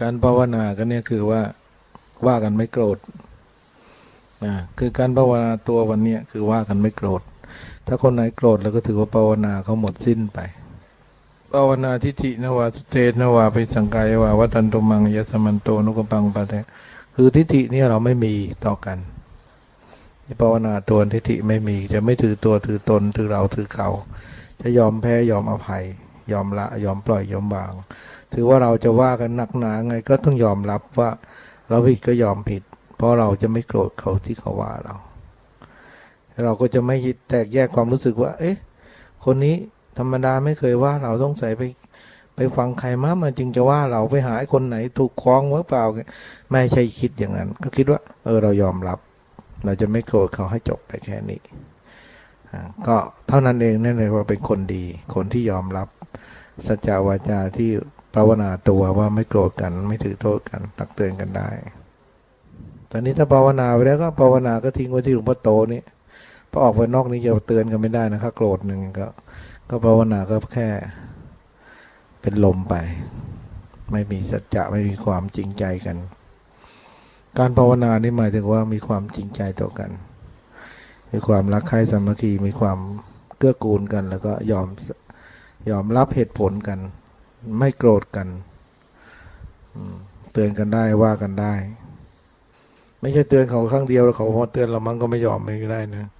การภาวนาก็เนี่ยคือว่าว่ากันไม่โกรธนะคือการภาวนาตัววันเนี้ยคือว่ากันไม่โกรธ ถ้าคนไหนโกรธแล้วก็ถือว่าภาวนาเขาหมดสิ้นไปภาวนาทิฏฐินวาสุเตนวาไปสังกายวาวัตันตุมังยสมันโตนุกปังปะเทคือทิฏฐิเนี่ยเราไม่มีต่อกันภาวนาตัวทิฏฐิไม่มี จะไม่ถือตัวถือตนถือเราถือเขา จะยอมแพ้ยอมอภัย ยอมละยอมปล่อยยอมวาง ถือว่าเราจะว่ากันหนักหนาไงก็ต้องยอมรับว่า เราผิดก็ยอมผิด เพราะเราจะไม่โกรธเขาที่เขาว่าเรา เราก็จะไม่ยึดแตกแยกความรู้สึกว่า เอ๊ะ คนนี้ธรรมดาไม่เคยว่าเราต้องใส่ไปไปฟังใครมามันจึงจะว่าเราไปหาคนไหนถูกคล้องหรือเปล่า ไม่ใช่คิดอย่างนั้น ก็คิดว่า เออเรายอมรับ เราจะไม่โกรธเขาให้จบไปแค่นี้ก็เท่านั้นเองนั่นเลยว่าเป็นคนดี คนที่ยอมรับ สัจจาวาจาที่ภาวนาตัวว่าไม่โกรธกัน ไม่ถือโทษกัน ตักเตือนกันได้ ตอนนี้ถ้าภาวนาไปแล้วก็ภาวนาก็ทิ้งไว้ที่หลวงพ่อโตนี่พอออกไปนอกนี้จะเตือนกันไม่ได้นะครับโกรธหนึ่งก็ ก็ภาวนาก็แค่ เป็นลมไป ไม่มีสัจจะไม่มีความจริงใจกัน การภาวนานี่หมายถึงว่ามีความจริงใจต่อกัน มีความรักใคร่สามัคคีมีความเกื้อกูลกัน แล้วก็ยอม ยอมรับเหตุผลกัน ไม่โกรธกันเตือนกันได้ว่ากันได้ ไม่ใช่เตือนเขาครั้งเดียวแล้วเขาพอเตือนเรามันก็ไม่ยอมไม่ได้นะ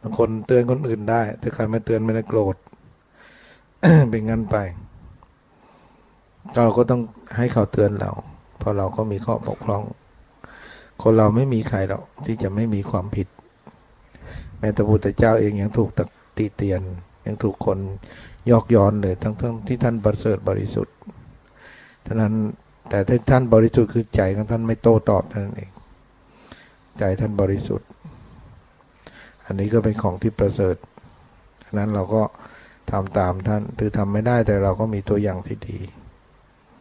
บางคนเตือนคนอื่นได้ แต่ใครมาเตือนไม่ได้โกรธเป็นงั้นไป เราก็ต้องให้เขาเตือนเรา เพราะเราก็มีข้อบกพร่อง คนเราไม่มีใครหรอกที่จะไม่มีความผิด แม้แต่พุทธเจ้าเองยังถูกตักตีเตียน ยังถูกคนยอกย้อนเลยทั้งทั้งที่ท่านประเสริฐบริสุทธิ์ท่านั้นแต่ที่ท่านบริสุทธิ์คือใจของท่านไม่โต้ตอบท่านั้นเอง ใจท่านบริสุทธิ์ อันนี้ก็เป็นของที่ประเสริฐฉะนั้นเราก็ทำตามท่านคือทำไม่ได้แต่เราก็มีตัวอย่างที่ดี